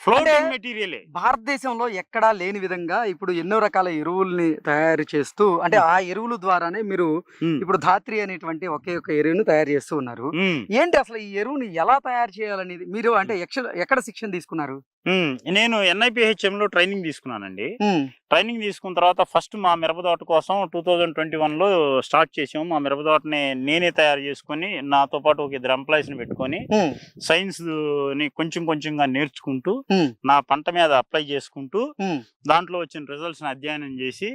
Floating మెటీరియలే. భారతదేశంలో ఎక్కడా లేని విధంగా ఇప్పుడు ఎన్నో రకాల ఎరువుల్ని తయారు చేస్తూ అంటే ఆ ఎరువుల ద్వారానే మీరు ఇప్పుడు ధాత్రి అనేటువంటి ఒకే ఒక ఎరువును తయారు చేస్తూ ఉన్నారు. ఏంటి అసలు ఈ ఎరువుని ఎలా తయారు చేయాలనేది? మీరు అంటే ఎక్కడ శిక్షణ తీసుకున్నారు. నేను ఎన్ఐపిహెచ్ఎం లో ట్రైనింగ్ తీసుకున్నానండి. ట్రైనింగ్ తీసుకున్న తర్వాత ఫస్ట్ మా మిరప తోట కోసం టూ థౌజండ్ ట్వంటీ వన్లో స్టార్ట్ చేసాము మా మిరప తోటని నేనే తయారు చేసుకొని నాతో పాటు ఒక ఇద్దరు ఎంప్లాయీస్ని పెట్టుకొని సైన్స్ని కొంచెం కొంచెంగా నేర్చుకుంటూ నా పంట మీద అప్లై చేసుకుంటూ దాంట్లో వచ్చిన రిజల్ట్స్ అధ్యయనం చేసి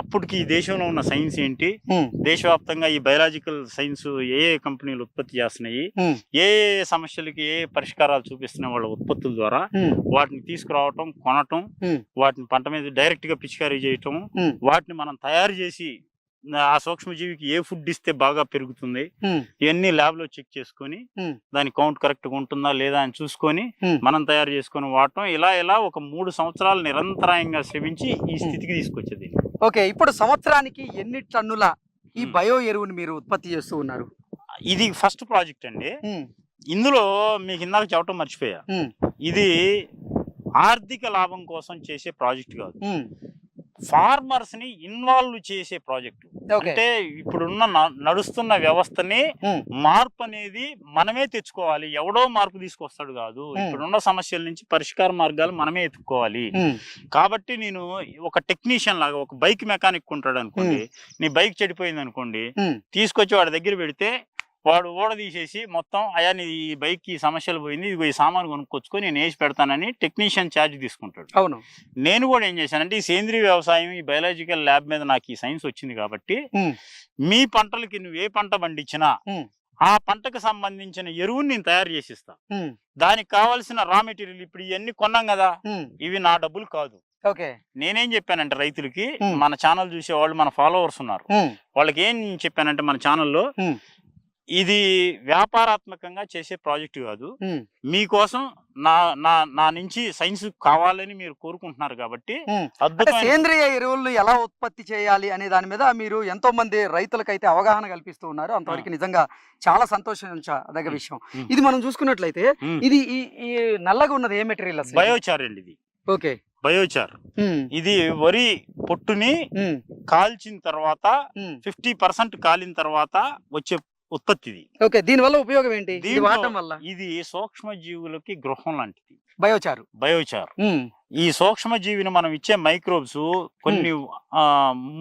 అప్పటికి ఈ దేశంలో ఉన్న సైన్స్ ఏంటి? దేశవ్యాప్తంగా ఈ బయలాజికల్ సైన్స్ ఏ ఏ కంపెనీలు ఉత్పత్తి చేస్తున్నాయి? ఏ ఏ సమస్యలకి ఏ పరిష్కారాలు చూపిస్తున్నాయి వాళ్ళ ఉత్పత్తుల ద్వారా వాటిని తీసుకురావటం కొనటం. వాటిని పంట మీద డైరెక్ట్గా పిచికారీ చేయటం. వాటిని మనం తయారు చేసి ఆ సూక్ష్మజీవికి ఏ ఫుడ్ ఇస్తే బాగా పెరుగుతుంది ఇవన్నీ ల్యాబ్లో చెక్ చేసుకొని. దాని కౌంట్ కరెక్ట్గా ఉంటుందా లేదా అని చూసుకొని. మనం తయారు చేసుకొని వాడటం ఇలా ఇలా ఒక మూడు సంవత్సరాలు నిరంతరాయంగా శ్రమించి ఈ స్థితికి తీసుకొచ్చేది ఓకే ఇప్పుడు సంవత్సరానికి ఎన్ని టన్నుల ఈ. బయో ఎరువుని మీరు ఉత్పత్తి చేస్తూ ఉన్నారు ఇది ఫస్ట్ ప్రాజెక్ట్ అండి ఇందులో మీకు ఇందాక చెప్పడం మర్చిపోయా ఇది ఆర్థిక లాభం కోసం చేసే ప్రాజెక్ట్ కాదు. ఫార్మర్స్ని ఇన్వాల్వ్ చేసే ప్రాజెక్ట్. అంటే ఇప్పుడున్న నడుస్తున్న వ్యవస్థని మార్పు అనేది మనమే తెచ్చుకోవాలి. ఎవడో మార్పు తీసుకొస్తాడు కాదు. ఇప్పుడున్న సమస్యల నుంచి పరిష్కార మార్గాలు మనమే ఎత్తుక్కోవాలి. ఉమ్, కాబట్టి నేను ఒక టెక్నీషియన్ లాగా ఒక బైక్ మెకానిక్ ఉంటాడు అనుకోండి నీ బైక్ చెడిపోయింది అనుకోండి తీసుకొచ్చి వాడి దగ్గర పెడితే వాడు ఓడ తీసేసి మొత్తం అయ్యా నీ ఈ బైక్ ఈ సమస్యలు పోయింది ఇదిగో ఈ సామాన్ కొనుక్కొచ్చుకొని నేను వేసి పెడతానని టెక్నీషియన్ ఛార్జ్ తీసుకుంటాడు. అవును. నేను కూడా ఏం చేశానంటే ఈ సేంద్రీయ వ్యవసాయం ఈ బయలాజికల్ ల్యాబ్ మీద నాకు ఈ సైన్స్ వచ్చింది కాబట్టి మీ పంటలకి నువ్వు ఏ పంట పండించినా. ఆ పంటకు సంబంధించిన ఎరువుని నేను తయారు చేసిస్తా. దానికి కావాల్సిన రా మెటీరియల్ ఇప్పుడు ఇవన్నీ కొన్నాం కదా ఇవి నా డబ్బులు కాదు. ఓకే. నేనేం చెప్పానంటే రైతులకి. మన ఛానల్ చూసే వాళ్ళు మన ఫాలోవర్స్ ఉన్నారు. వాళ్ళకి ఏం చెప్పానంటే మన ఛానల్లో. ఇది వ్యాపారాత్మకంగా చేసే ప్రాజెక్ట్ కాదు. మీకోసం నా నా నా నుంచి సైన్స్ కావాలని మీరు కోరుకుంటున్నారు కాబట్టి సేంద్రియ ఎరువులను ఎలా ఉత్పత్తి చేయాలి అనే దాని మీద మీరు ఎంతో మంది రైతులకైతే అవగాహన కల్పిస్తూ ఉన్నారు. అంతవరకు నిజంగా చాలా సంతోషించదగ్గ విషయం. ఇది మనం చూసుకున్నట్లయితే. ఇది ఈ నల్లగా ఉన్నది ఏ మెటీరియల్ బయోచార్ అండి ఇది. ఓకే. బయోచార్. ఇది వరి పొట్టుని కాల్చిన తర్వాత. ఫిఫ్టీ పర్సెంట్ కాలిన తర్వాత వచ్చే ఉత్పత్తి ఇది ఓకే దీని వల్ల ఉపయోగం ఏంటి? ఇది వాడటం వల్ల? ఇది సూక్ష్మ జీవులకి గృహం లాంటిది. బయోచారు. బయోచార్. ఈ సూక్ష్మ జీవిని మనం ఇచ్చే మైక్రోబ్స్ కొన్ని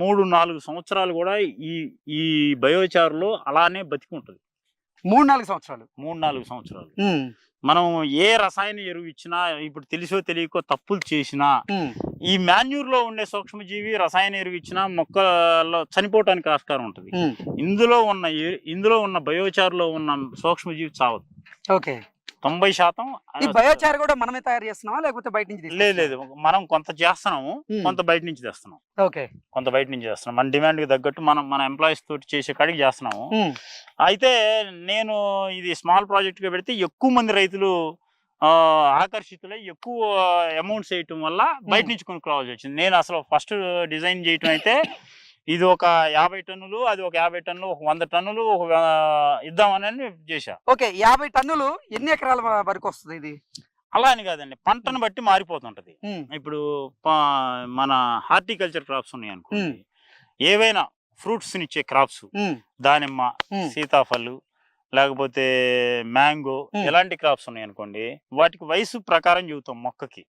మూడు నాలుగు సంవత్సరాలు కూడా ఈ ఈ బయోచార్లో అలానే బతికి ఉంటుంది. మూడు నాలుగు సంవత్సరాలు. మూడు నాలుగు సంవత్సరాలు. మనం ఏ రసాయన ఎరువు ఇచ్చినా ఇప్పుడు తెలుసో తెలియకో తప్పులు చేసినా ఈ మాన్యూర్లో ఉండే సూక్ష్మజీవి రసాయన ఎరువు ఇచ్చినా మొక్కలో చనిపోవటానికి ఆస్కారం ఉంటుంది. ఇందులో ఉన్న ఇందులో ఉన్న బయోచార్లో ఉన్న సూక్ష్మజీవి చావదు. ఓకే. తొంభై శాతం ఈ బయోచార్ కూడా మనమే తయారు చేస్తున్నావా లేకపోతే బయట నుంచి లేదు? లేదు. మనం కొంత చేస్తున్నాము. కొంత బయట నుంచి తెస్తున్నాం. ఓకే. కొంత బయట నుంచి చేస్తున్నాం మన డిమాండ్కి తగ్గట్టు మనం మన ఎంప్లాయీస్ తోటి చేసే కాడికి చేస్తున్నాము. అయితే నేను ఇది స్మాల్ ప్రాజెక్ట్గా పెడితే ఎక్కువ మంది రైతులు ఆకర్షితులై ఎక్కువ అమౌంట్స్ వేయటం వల్ల బయట. నుంచి కొనుక్కోవాల్సి వచ్చింది. నేను అసలు ఫస్ట్ డిజైన్ చేయటం అయితే ఇది ఒక యాభై టన్నులు అది ఒక యాభై టన్నులు ఒక వంద టన్నులు ఒక ఇద్దామని చేశా. ఓకే యాభై టన్నులు ఎన్ని ఎకరాల వరకు వస్తుంది ఇది? అలా అని కాదండి పంటను బట్టి మారిపోతుంటది. ఇప్పుడు మన హార్టికల్చర్ క్రాప్స్ ఉన్నాయి అనుకోండి. ఏవైనా ఫ్రూట్స్ ఇచ్చే క్రాప్స్ దానిమ్మ సీతాఫలు లేకపోతే మ్యాంగో. ఎలాంటి క్రాప్స్ ఉన్నాయి అనుకోండి వాటికి వయసు ప్రకారం చెబుతాం మొక్కకి.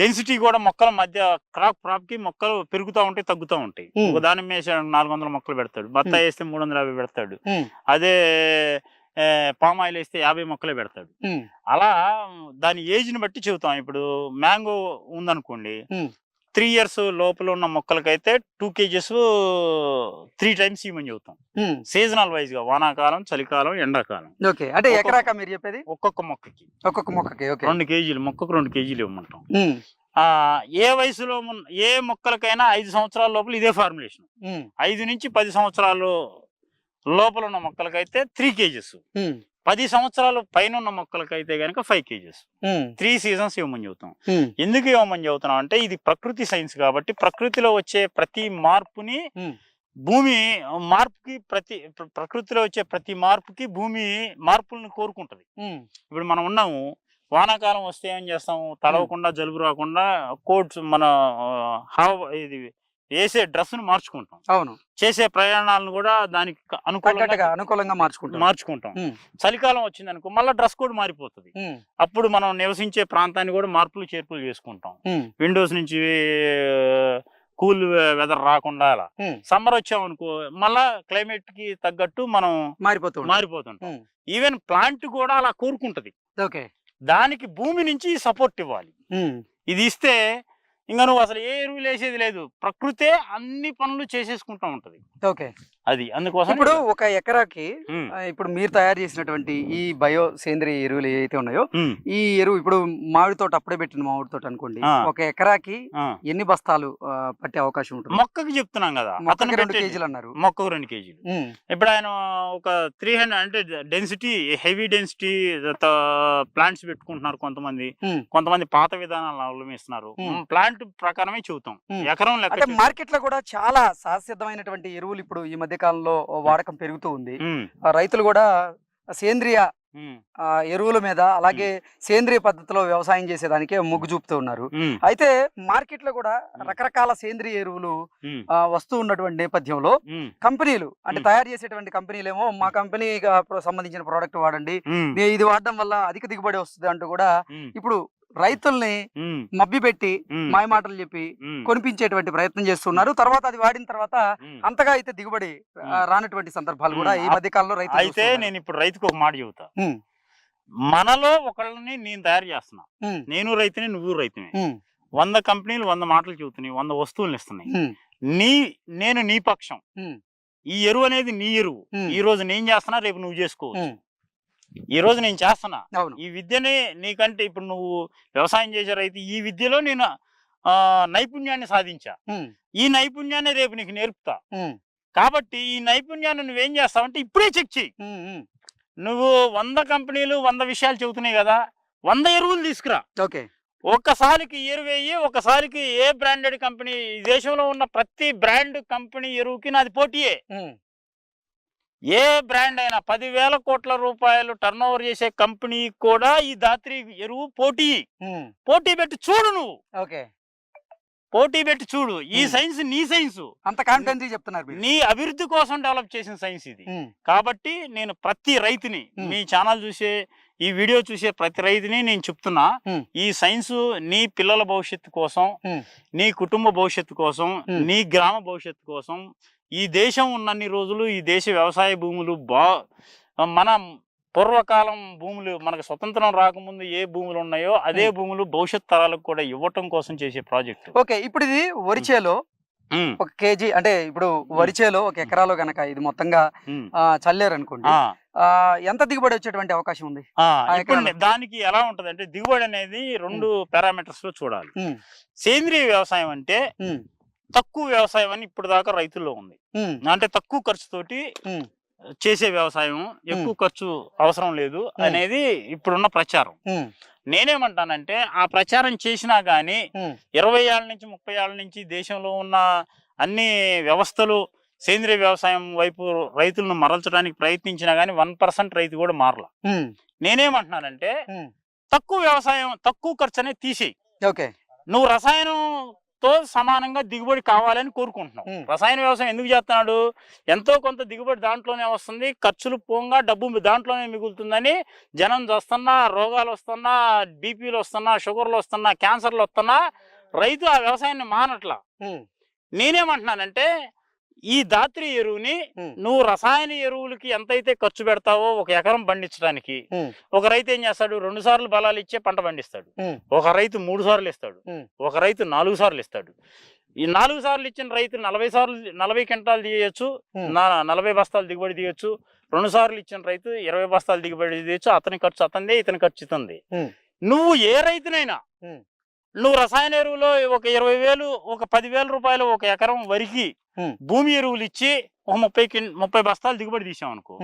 డెన్సిటీ కూడా మొక్కల మధ్య క్రాప్ క్రాప్కి మొక్కలు పెరుగుతూ ఉంటాయి తగ్గుతూ ఉంటాయి. ఒక దానిమ్మ వేసి నాలుగు వందల మొక్కలు పెడతాడు. బత్తాయి వేస్తే మూడు వందల యాభై పెడతాడు. అదే పామ్ ఆయిల్ వేస్తే యాభై మొక్కలే పెడతాడు. అలా దాని ఏజ్ని బట్టి చెబుతాం. ఇప్పుడు మ్యాంగో ఉందనుకోండి. త్రీ ఇయర్స్ లోపల ఉన్న మొక్కలకైతే టూ కేజెస్ త్రీ టైమ్స్ ఇవ్వమని చెబుతాం. సీజనల్ వైజ్గా వానాకాలం చలికాలం ఎండాకాలం. ఓకే. అంటే ఎకరాక మీరు చెప్పేది? ఒక్కొక్క మొక్కకి. ఒక్కొక్క మొక్కకి రెండు కేజీలు మొక్కకు రెండు కేజీలు ఇవ్వమంటాం. ఏ వయసులో ఏ మొక్కలకైనా ఐదు సంవత్సరాల లోపల ఇదే ఫార్ములేషన్. ఐదు నుంచి పది సంవత్సరాలు లోపల ఉన్న మొక్కలకైతే త్రీ కేజెస్. పది సంవత్సరాలు పైన ఉన్న మొక్కలకైతే కనుక ఫైవ్ కేజెస్. త్రీ సీజన్స్ ఇవ్వమని చెబుతాం. ఎందుకు ఇవ్వమని చెబుతున్నాం అంటే ఇది ప్రకృతి సైన్స్ కాబట్టి ప్రకృతిలో వచ్చే ప్రతి మార్పుని. భూమి మార్పుకి ప్రతి ప్ర- ప్రకృతిలో వచ్చే ప్రతి మార్పుకి భూమి మార్పులను కోరుకుంటది. ఇప్పుడు మనం ఉన్నాము వానాకాలం వస్తే ఏం చేస్తాము? తడవకుండా జలుబు రాకుండా కోట్స్ మన హావ ఇది వేసే డ్రెస్ను మార్చుకుంటాం. అవును. చేసే ప్రయాణాలను కూడా దానికి అనుకూలంగా అనుకూలంగా మార్చుకుంటాం. మార్చుకుంటాం. చలికాలం వచ్చింది అనుకో మళ్ళీ డ్రెస్ కోడ్ మారిపోతుంది. అప్పుడు మనం నివసించే ప్రాంతాన్ని కూడా మార్పులు చేర్పులు చేసుకుంటాం. విండోస్ నుంచి కూల్ వెదర్ రాకుండా అలా. సమ్మర్ వచ్చామనుకో మళ్ళా క్లైమేట్కి తగ్గట్టు మనం మారిపోతూ. మారిపోతుంటాం. ఈవెన్ ప్లాంట్ కూడా అలా కోరుకుంటది. ఓకే. దానికి భూమి నుంచి సపోర్ట్ ఇవ్వాలి. ఇది ఇస్తే ఇంకా నువ్వు అసలు ఏ ఎరువులు వేసేది లేదు. ప్రకృతే అన్ని పనులు చేసేసుకుంటా ఉంటది. ఓకే. అది అందుకోసం ఇప్పుడు ఒక ఎకరాకి ఇప్పుడు మీరు తయారు చేసినటువంటి ఈ బయో సేంద్రియ ఎరువులు ఏవైతే ఉన్నాయో ఈ ఎరువు ఇప్పుడు మామిడి తోట అప్పుడే పెట్టిన మామిడి తోట అనుకోండి. ఒక ఎకరాకి. ఎన్ని బస్తాలు పట్టే అవకాశం ఉంటుంది మొక్కకి చెప్తున్నాం కదా అతను రెండు. కేజీలు అన్నారు మొక్కకు రెండు కేజీలు ఇప్పుడు ఆయన ఒక త్రీ హండ్రెడ్ అంటే డెన్సిటీ హెవీ డెన్సిటీ ప్లాంట్స్ పెట్టుకుంటున్నారు కొంతమంది. కొంతమంది పాత విధానాలను అవలంబిస్తున్నారు. ప్లాంట్ ప్రకారమే చెబుతాం ఉమ్. ఎకరం లెక్క చెబుతాం. మార్కెట్లో కూడా చాలా సహసిద్ధమైనటువంటి ఎరువులు ఇప్పుడు ఈ మధ్య కాలంలో వాడకం పెరుగుతూ ఉంది. రైతులు కూడా సేంద్రియ ఎరువుల మీద అలాగే సేంద్రియ పద్ధతిలో వ్యవసాయం చేసేదానికే మొగ్గు చూపుతూ ఉన్నారు. అయితే మార్కెట్లో కూడా రకరకాల సేంద్రియ ఎరువులు వస్తూ ఉన్నటువంటి నేపథ్యంలో కంపెనీలు అంటే. తయారు చేసేటువంటి కంపెనీలు ఏమో మా కంపెనీ సంబంధించిన ప్రోడక్ట్ వాడండి. ఇది వాడడం వల్ల అధిక దిగుబడి వస్తుంది అంటూ కూడా ఇప్పుడు రైతుల్ని మబ్బి పెట్టి మాయ మాటలు చెప్పి కొనిపించేటువంటి ప్రయత్నం చేస్తున్నారు. తర్వాత అది వాడిన తర్వాత. అంతగా అయితే దిగుబడి. రానటువంటి సందర్భాలు కూడా. ఈ మధ్య కాలంలో రైతులు అయితే. నేను ఇప్పుడు రైతుకు ఒక మాట చెబుతా. మనలో ఒకళ్ళని నేను తయారు చేస్తున్నా. నేను రైతుని నువ్వు రైతుని. వంద కంపెనీలు వంద మాటలు చెబుతున్నాయి వంద వస్తువులు ఇస్తున్నాయి. నీ నేను నీ పక్షం. ఈ ఎరువు అనేది నీ ఎరువు. ఈ రోజు నేను చేస్తున్నా రేపు నువ్వు చేసుకోవచ్చు. ఈ రోజు నేను చేస్తున్నా. ఈ విద్యని నీకంటే ఇప్పుడు నువ్వు వ్యవసాయం చేసే రైతు ఈ విద్యలో నేను నైపుణ్యాన్ని సాధించా. ఈ నైపుణ్యాన్ని రేపు నీకు నేర్పుతా. కాబట్టి ఈ నైపుణ్యాన్ని నువ్వేం చేస్తావంటే ఇప్పుడే చెక్ చెయ్యి. నువ్వు వంద కంపెనీలు వంద విషయాలు చెబుతున్నాయి కదా వంద ఎరువులు తీసుకురా. ఓకే. ఒక్కసారికి ఎరువు వేయి ఒకసారికి ఏ బ్రాండెడ్ కంపెనీ ఈ దేశంలో ఉన్న ప్రతి బ్రాండ్ కంపెనీ ఎరువుకి నాది పోటీయే. ఏ బ్రాండ్ అయినా పదివేల కోట్ల రూపాయలు టర్న్ ఓవర్ చేసే కంపెనీ కూడా ఈ దాత్రి ఎరువు పోటీ పోటీ పెట్టి చూడు నువ్వు ఓకే పోటీ పెట్టి చూడు ఈ. సైన్స్ నీ సైన్స్ అంత కాన్ఫిడెన్స్ చెప్తున్నారు నీ అభివృద్ధి కోసం డెవలప్ చేసిన సైన్స్ ఇది కాబట్టి నేను ప్రతి రైతుని. మీ ఛానల్ చూసే ఈ వీడియో చూసే ప్రతి రైతుని నేను చెప్తున్నా. ఈ సైన్స్ నీ పిల్లల భవిష్యత్తు కోసం. నీ కుటుంబ భవిష్యత్తు కోసం. నీ గ్రామ భవిష్యత్తు కోసం ఈ దేశం ఉన్నన్ని రోజులు ఈ దేశ వ్యవసాయ భూములు బా మన పూర్వకాలం భూములు మనకు స్వతంత్రం రాకముందు ఏ భూములు ఉన్నాయో అదే. భూములు భవిష్యత్ తరాలకు కూడా ఇవ్వటం కోసం చేసే ప్రాజెక్టు. ఓకే ఇప్పుడు ఇది వరిచేలో ఒక కేజీ అంటే ఇప్పుడు వరిచేలో ఒక ఎకరాలో గనక ఇది మొత్తంగా చల్లారు అనుకోండి ఎంత దిగుబడి వచ్చేటువంటి అవకాశం ఉంది. దానికి ఎలా ఉంటది అంటే దిగుబడి అనేది రెండు పారామీటర్స్లో చూడాలి. సేంద్రియ వ్యవసాయం అంటే తక్కువ వ్యవసాయం అని ఇప్పుడు దాకా రైతుల్లో ఉంది. అంటే తక్కువ ఖర్చుతోటి చేసే వ్యవసాయం ఎక్కువ ఖర్చు అవసరం లేదు అనేది ఇప్పుడున్న ప్రచారం. నేనేమంటానంటే ఆ ప్రచారం చేసినా గానీ ఇరవై ఏళ్ళ నుంచి ముప్పై ఏళ్ళ నుంచి దేశంలో ఉన్న అన్ని వ్యవస్థలు సేంద్రియ వ్యవసాయం వైపు రైతులను మరల్చడానికి ప్రయత్నించినా గానీ వన్ పర్సెంట్ రైతు కూడా మారల. నేనేమంటున్నానంటే. తక్కువ వ్యవసాయం తక్కువ ఖర్చు అనేది తీసేయి. ఓకే. నువ్వు రసాయనంతో సమానంగా దిగుబడి కావాలని కోరుకుంటున్నావు ఉమ్. రసాయన వ్యవసాయం ఎందుకు చేస్తున్నాడు? ఎంతో కొంత దిగుబడి దాంట్లోనే వస్తుంది. ఖర్చులు పోగా డబ్బు దాంట్లోనే మిగులుతుందని జనం వస్తున్నా రోగాలు వస్తున్నా బీపీలు వస్తున్నా షుగర్లు వస్తున్నా క్యాన్సర్లు వస్తున్నా రైతు ఆ వ్యవసాయాన్ని మానట్లా. నేనేమంటున్నానంటే ఈ దాత్రి ఎరువుని నువ్వు రసాయన ఎరువులకి ఎంతైతే ఖర్చు పెడతావో ఒక ఎకరం పండించడానికి ఒక రైతు ఏం చేస్తాడు రెండు సార్లు బలాలు ఇచ్చే పంట పండిస్తాడు ఒక రైతు మూడు సార్లు ఇస్తాడు. ఒక రైతు నాలుగు సార్లు ఇస్తాడు ఈ నాలుగు సార్లు ఇచ్చిన రైతు నలభై సార్లు నలభై క్వింటాలు తీయచ్చు నలభై బస్తాలు దిగుబడి తీయచ్చు రెండు సార్లు ఇచ్చిన రైతు ఇరవై బస్తాలు దిగుబడి తీయచ్చు అతని ఖర్చు అతందే ఇతని ఖర్చు ఇతంది. నువ్వు ఏ రైతునైనా. నువ్వు రసాయన ఎరువులో ఒక ఇరవై వేలు ఒక పదివేల రూపాయలు ఒక ఎకరం వరికి. భూమి ఎరువులు ఇచ్చి ఒక ముప్పై ముప్పై బస్తాలు దిగుబడి తీసాం అనుకో.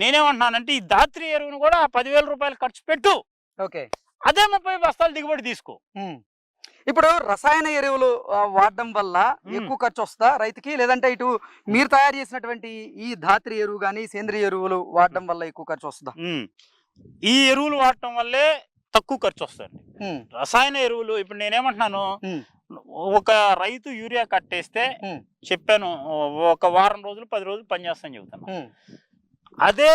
నేనేమంటున్నానంటే ఈ దాత్రి ఎరువును కూడా పదివేల రూపాయలు ఖర్చు పెట్టు. ఓకే. అదే ముప్పై బస్తాలు దిగుబడి తీసుకో. ఇప్పుడు రసాయన ఎరువులు వాడడం వల్ల. ఎక్కువ ఖర్చు వస్తా రైతుకి? లేదంటే ఇటు మీరు తయారు చేసినటువంటి ఈ ధాత్రి ఎరువు కానీ సేంద్రియ ఎరువులు వాడడం వల్ల ఎక్కువ ఖర్చు వస్తుందా. ఈ ఎరువులు వాడటం వల్లే తక్కువ ఖర్చు వస్తుంది రసాయన ఎరువులు ఇప్పుడు నేనేమంటున్నాను ఒక రైతు యూరియా కట్టేస్తే చెప్పాను ఒక వారం రోజులు పది రోజులు పనిచేస్తాను చెబుతాను అదే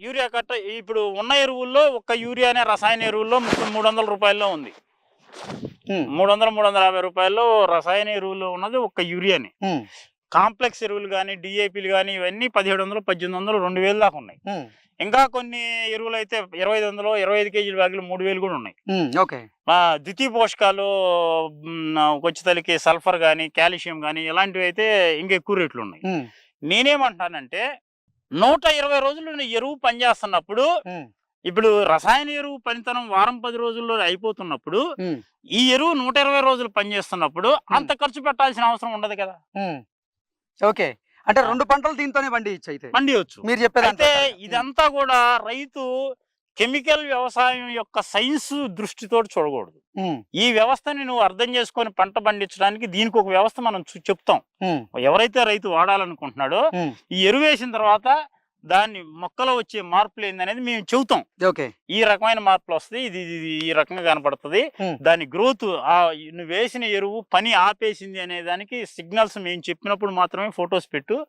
యూరియా కట్ట ఇప్పుడు ఉన్న ఎరువుల్లో ఒక యూరియా అనే రసాయన ఎరువుల్లో ముప్పై మూడు వందల రూపాయల్లో ఉంది. మూడు వందల మూడు వందల యాభై రూపాయల్లో రసాయన ఎరువుల్లో ఉన్నది ఒక యూరియాని. కాంప్లెక్స్ ఎరువులు కానీ డిఏపీలు కానీ ఇవన్నీ పదిహేడు వందలు పద్దెనిమిది వందలు రెండు వేలు దాకా ఉన్నాయి. ఇంకా కొన్ని ఎరువులు అయితే ఇరవై ఐదు వందలు ఇరవై ఐదు కేజీల బ్యాగులు మూడు వేలు కూడా ఉన్నాయి. ఓకే. ఆ, ద్వితీయ పోషకాలు వచ్చేతలకి సల్ఫర్ కానీ కాల్షియం కానీ ఇలాంటివి అయితే ఇంకా ఎక్కువ రేట్లు ఉన్నాయి. నేనేమంటానంటే నూట ఇరవై రోజులు ఎరువు పనిచేస్తున్నప్పుడు ఇప్పుడు రసాయన ఎరువు పనితనం వారం పది రోజుల్లో అయిపోతున్నప్పుడు ఈ ఎరువు నూట ఇరవై రోజులు పనిచేస్తున్నప్పుడు అంత ఖర్చు పెట్టాల్సిన అవసరం ఉండదు కదా. ఓకే. అంటే రెండు పంటలు దీంతోనే పండించచ్చు అయితే. పండియచ్చు. మీరు చెప్పేది అయితే ఇదంతా కూడా రైతు కెమికల్ వ్యవసాయం యొక్క సైన్స్ దృష్టితో చూడకూడదు. ఈ వ్యవస్థని నువ్వు అర్థం చేసుకొని పంట పండించడానికి దీనికి ఒక వ్యవస్థ మనం చెప్తాం. ఎవరైతే రైతు వాడాలనుకుంటున్నాడో ఈ ఎరువు వేసిన తర్వాత దాన్ని మొక్కలో వచ్చే మార్పులు ఏందనేది మేము చెబుతాం. ఓకే. ఈ రకమైన మార్పులు వస్తాయి ఇది ఇది- ఈ రకంగా కనపడుతుంది. దాని గ్రోత్ ఆ నువ్వు వేసిన ఎరువు పని ఆపేసింది అనే దానికి సిగ్నల్స్ మేము చెప్పినప్పుడు మాత్రమే ఫొటోస్ పెట్టు.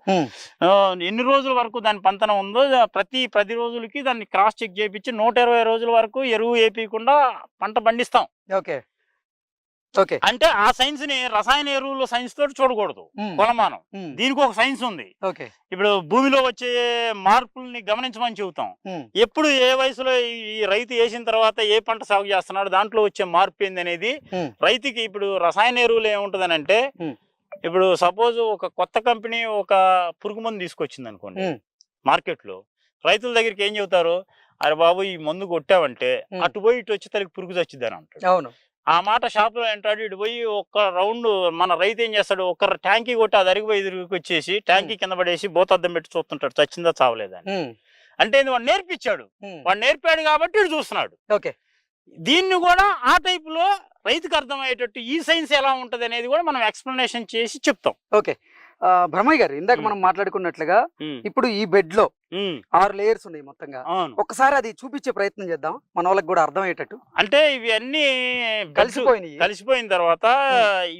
ఎన్ని రోజుల వరకు దాని పంతనం ఉందో ప్రతి పది రోజులకి దాన్ని క్రాస్ చెక్ చేయించి నూట ఇరవై రోజుల వరకు ఎరువు వేయకుండా పంట పండిస్తాం. ఓకే. అంటే ఆ సైన్స్ని రసాయన ఎరువుల సైన్స్ తోటి చూడకూడదు. కొలమానం. దీనికి ఒక సైన్స్ ఉంది. ఇప్పుడు భూమిలో వచ్చే మార్పుల్ని గమనించమని చెబుతాం. ఎప్పుడు ఏ వయసులో ఈ రైతు వేసిన తర్వాత ఏ పంట సాగు చేస్తున్నాడు దాంట్లో వచ్చే మార్పు ఏంది అనేది. రైతుకి ఇప్పుడు రసాయన ఎరువులు ఏముంటదని అంటే. ఇప్పుడు సపోజ్ ఒక కొత్త కంపెనీ ఒక పురుగు మందు తీసుకొచ్చింది అనుకోండి. మార్కెట్లో రైతుల దగ్గరికి ఏం చెబుతారు? అరే బాబు ఈ మందు కొట్టావంటే. అటు పోయి ఇటు వచ్చి తనకి పురుగు చచ్చిద్దని అంటాడు. అవును. ఆ మాట షాప్లో అంటాడు ఇటు పోయి ఒక్క రౌండ్ మన రైతు ఏం చేస్తాడు? ఒక ట్యాంకీ కొట్టి అది అరిగిపోయి ఎదురుకి వచ్చేసి ట్యాంకీ కింద పడేసి బోతద్దం పెట్టి చూస్తుంటాడు. చచ్చిందా చావలేదా అని. ఉమ్, అంటే వాడు నేర్పించాడు. వాడు నేర్పాడు కాబట్టి ఇటు చూస్తున్నాడు. ఓకే. దీన్ని కూడా ఆ టైప్లో రైతుకు అర్థమయ్యేటట్టు ఈ సైన్స్ ఎలా ఉంటది అనేది కూడా మనం ఎక్స్ప్లెనేషన్ చేసి చెప్తాం. ఓకే. బ్రహ్మయ్య గారు ఇందాక. మనం మాట్లాడుకున్నట్లుగా ఇప్పుడు ఈ బెడ్లో ఆరు లేయర్స్ ఉన్నాయి మొత్తంగా. ఒకసారి అది చూపించే ప్రయత్నం చేద్దాం. మన వాళ్ళకి కూడా అర్థమయ్యేటట్టు. అంటే ఇవి అన్ని కలిసిపోయినాయి. కలిసిపోయిన తర్వాత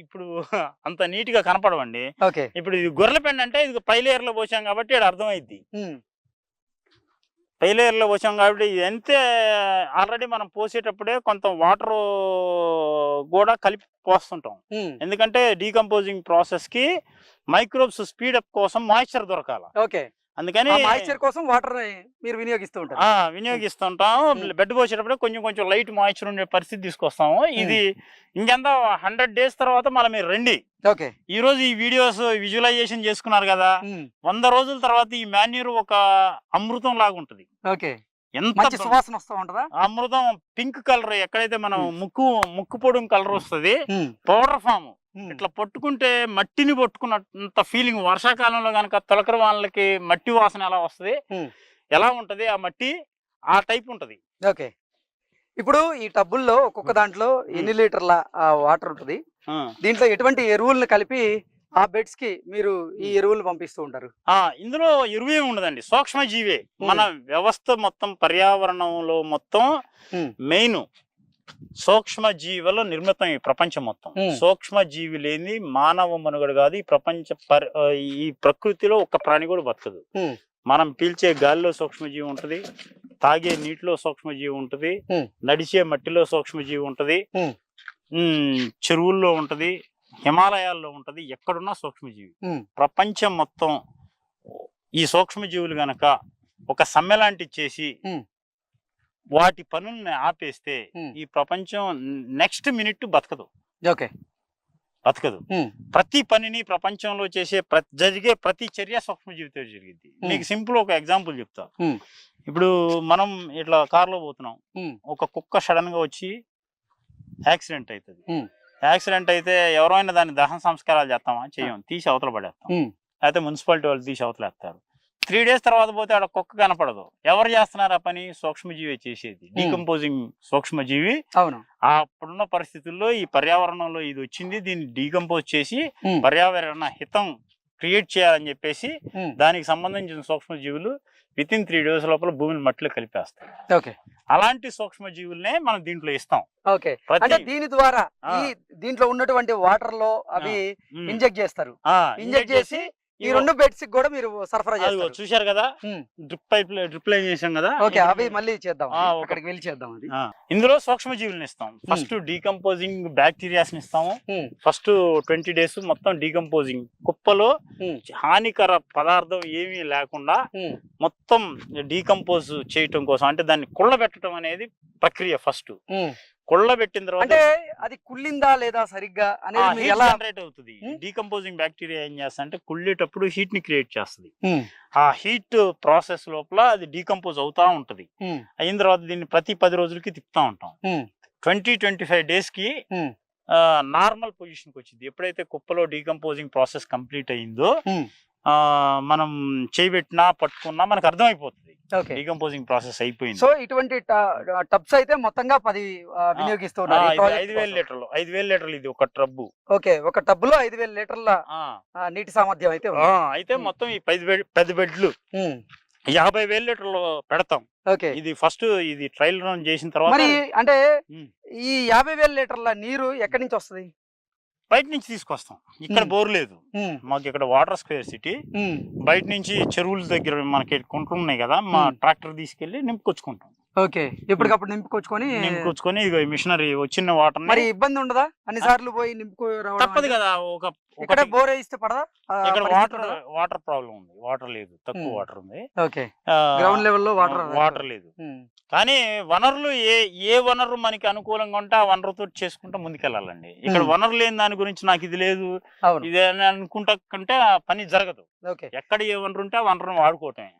ఇప్పుడు అంత నీట్గా కనపడవండి. ఓకే. ఇప్పుడు ఇది గొర్రెల పెండ అంటే ఇది పై లేయర్లో పోసాం కాబట్టి అర్థమైద్ది. ఉమ్, పై లేయర్లో పోసాం కాబట్టి ఇది అంతే ఆల్రెడీ మనం పోసేటప్పుడే కొంత వాటర్ కూడా కలిపి పోస్తుంటాం. ఎందుకంటే డీకంపోజింగ్ ప్రాసెస్కి మైక్రోబ్స్ స్పీడప్ కోసం మాయిశ్చర్ దొరకాల. ఓకే. అందుకని మాయిశ్చర్ కోసం వాటర్ మీరు వినియోగిస్తూ ఉంటారు. ఆ వినియోగిస్తుంటాం Hmm. బెడ్ పోసేటప్పుడు కొంచెం కొంచెం లైట్ మాయిశ్చర్ ఉండే పరిస్థితి తీసుకొస్తాము. ఇది ఇంకెంత హండ్రెడ్ డేస్ తర్వాత మళ్ళీ మీరు రండి. ఓకే. ఈ రోజు ఈ వీడియోస్ విజువలైజేషన్ చేసుకున్నారు కదా. వంద రోజుల తర్వాత ఈ మాన్యూర్ ఒక అమృతం లాగా ఉంటది. ఓకే. ఎంత సువాసన వస్తూ ఉంటుందా? అమృతం పింక్ కలర్ ఎక్కడైతే మనం. ముక్కు ముక్కు పొడుం కలర్ వస్తుంది పౌడర్ ఫామ్. ఇట్లా పట్టుకుంటే మట్టిని పట్టుకున్నంత ఫీలింగ్ వర్షాకాలంలో కనుక తొలకరి వాళ్ళకి మట్టి వాసన ఎలా వస్తుంది. ఎలా ఉంటది ఆ మట్టి? ఆ టైప్ ఉంటది. ఓకే. ఇప్పుడు ఈ టబ్బుల్లో ఒక్కొక్క దాంట్లో ఎన్ని లీటర్ల వాటర్ ఉంటుంది. దీంట్లో ఎటువంటి ఎరువులను కలిపి ఆ బెడ్స్కి మీరు ఈ ఎరువులను పంపిస్తూ ఉంటారు? ఆ ఇందులో ఎరువు ఏమి ఉండదండి. సూక్ష్మజీవే. మన వ్యవస్థ మొత్తం పర్యావరణంలో మొత్తం. మెయిన్. సూక్ష్మ జీవుల నిర్మితం ఈ ప్రపంచం మొత్తం. సూక్ష్మ జీవి లేని మానవ మనుగడ కాదు ఈ ప్రపంచ ఈ ప్రకృతిలో ఒక్క ప్రాణి కూడా బతకదు. మనం పీల్చే గాలిలో సూక్ష్మజీవి ఉంటది తాగే నీటిలో సూక్ష్మజీవి ఉంటది. నడిచే మట్టిలో సూక్ష్మజీవి ఉంటది చెరువుల్లో ఉంటది హిమాలయాల్లో ఉంటది ఎక్కడున్నా సూక్ష్మజీవి. ప్రపంచం మొత్తం ఈ సూక్ష్మజీవులు గనక ఒక సమ్మెలాంటి చేసి Hmm. వాటి పనుల్ని ఆపేస్తే. ఈ ప్రపంచం నెక్స్ట్ మినిట్ బతకదు ఓకే బతకదు. ప్రతి పనిని ప్రపంచంలో చేసే ప్రతి జరిగే ప్రతి చర్య సూక్ష్మజీవితో జరిగింది Hmm. మీకు సింపుల్ ఒక ఎగ్జాంపుల్ చెప్తా. ఇప్పుడు మనం ఇట్లా కార్లో పోతున్నాం. ఒక కుక్క సడన్గా వచ్చి యాక్సిడెంట్ అవుతుంది. యాక్సిడెంట్ అయితే ఎవరైనా దాన్ని దహన సంస్కారాలు చేస్తామా చేయం తీసి అవతల పడేస్తాం. అయితే మున్సిపాలిటీ వాళ్ళు తీసి అవతల వేస్తారు త్రీ డేస్ తర్వాత పోతే ఆడ కుక్క కనపడదు. ఎవరు చేస్తున్నారు ఆ పని? సూక్ష్మజీవి చేసేది. డీకంపోజింగ్ సూక్ష్మజీవి. అవును. ఆ అప్పుడున్న పరిస్థితుల్లో ఈ పర్యావరణంలో ఇది వచ్చింది. దీన్ని డీకంపోజ్ చేసి. పర్యావరణ హితం క్రియేట్ చేయాలని చెప్పేసి దానికి సంబంధించిన సూక్ష్మజీవులు విత్ ఇన్ త్రీ డేస్ లోపల భూమిని మట్టిలో కలిపేస్తాయి. ఓకే. అలాంటి సూక్ష్మజీవులనే మనం దీంట్లో ఇస్తాం. ఓకే. అంటే దీని ద్వారా దీంట్లో ఉన్నటువంటి వాటర్లో అవి ఇంజెక్ట్ చేస్తారు. ఇంజెక్ట్ చేసి ఈ రెండు బెడ్స్ కూడా మీరు సరఫరా చేస్తారు. చూశారు కదా. డ్రిప్ పైప్ డ్రిప్ లైన్ చేసాం కదా? ఓకే అవి మళ్ళీ చేద్దాం అక్కడికి వెళ్ళి చేద్దాం అది. ఇందులో సూక్ష్మజీవులను ఇస్తాం. ఫస్ట్ డీకంపోజింగ్ బ్యాక్టీరియాస్ ఇస్తాము. ఫస్ట్ ట్వంటీ డేస్ మొత్తం డీకంపోజింగ్. కుప్పలో హానికర పదార్థం ఏమీ లేకుండా మొత్తం డీకంపోజ్ చేయటం కోసం అంటే దాన్ని కుళ్ళబెట్టడం అనేది ప్రక్రియ ఫస్ట్. కుళ్ళబెట్టిన తర్వాత అంటే అది కుళ్ళిందా లేదా సరిగ్గా అనేది ఎలా జనరేట్ అవుతుంది. డీకంపోజింగ్ బ్యాక్టీరియా ఏం చేస్తా అంటే కుళ్ళేటప్పుడు హీట్ని క్రియేట్ చేస్తుంది. ఆ హీట్ ప్రాసెస్ లోపల అది డీకంపోజ్ అవుతా ఉంటది. అయిన తర్వాత దీన్ని ప్రతి పది రోజులకి తిప్పుతా ఉంటాం. ట్వంటీ ట్వంటీ ఫైవ్ డేస్కి నార్మల్ పొజిషన్కి వచ్చింది. ఎప్పుడైతే కుప్పలో డీకంపోజింగ్ ప్రాసెస్ కంప్లీట్ అయిందో మనం చేయబెట్టినా పట్టుకున్నా మనకు అర్థమైపోతుంది. డీకంపోజింగ్ ప్రాసెస్ అయిపోయింది. సో ఇటువంటి టబ్స్ అయితే మొత్తంగా పది వినియోగిస్తున్నారు ఐదు వేల. లీటర్లు ఐదు వేల లీటర్లు ఇది ఒక ట్రబ్బు ఓకే ఒక టబ్లో ఐదు వేల లీటర్ల నీటి సామర్థ్యం అయితే అయితే. మొత్తం ఈ పది పెద్ద బెడ్లు యాభై వేల లీటర్లు పెడతాం. ఓకే. ఇది ఫస్ట్ ఇది ట్రయల్ రన్ చేసిన తర్వాత మరి అంటే. ఈ యాభై వేల లీటర్ల నీరు ఎక్కడి నుంచి వస్తుంది? బయట నుంచి తీసుకొస్తాం. ఇక్కడ. బోర్ లేదు. మాకు ఇక్కడ వాటర్ స్క్వేర్ సిటీ. బయట నుంచి చెరువుల దగ్గర మనకి కుంటలు ఉన్నాయి కదా మా. ట్రాక్టర్ తీసుకెళ్ళి నింపుకొచ్చుకుంటాం. ఓకే. ఎప్పటికప్పుడు నింపుకొచ్చుకొని నింపుకొచ్చుకొని ఇగో మిషనరీ వచ్చిన వాటర్ మరి ఇబ్బంది ఉండదా? అన్ని సార్లు పోయి నింపుకో రావడం తప్పదు? కదా ఒక ఇక్కడ ఒకటి- బోర్ వేయిస్తే పడదా? ఇక్కడ వాటర్? వాటర్ ప్రాబ్లం ఉంది. వాటర్ లేదు. తక్కువ. వాటర్ ఉంది. ఓకే. గ్రౌండ్ లెవెల్లో వాటర్ వాటర్ లేదు. కానీ వనరులు ఏ ఏ వనరు మనకి అనుకూలంగా ఉంటే ఆ వనరుతో చేసుకుంటా ముందుకెళ్ళాలండి. ఇక్కడ. వనరు లేని దాని గురించి నాకు ఇది లేదు. ఇది అని అనుకుంటా కంటే పని జరగదు. ఓకే. ఎక్కడ ఏ వనరు ఉంటే ఆ వనరును వాడుకోవటమే.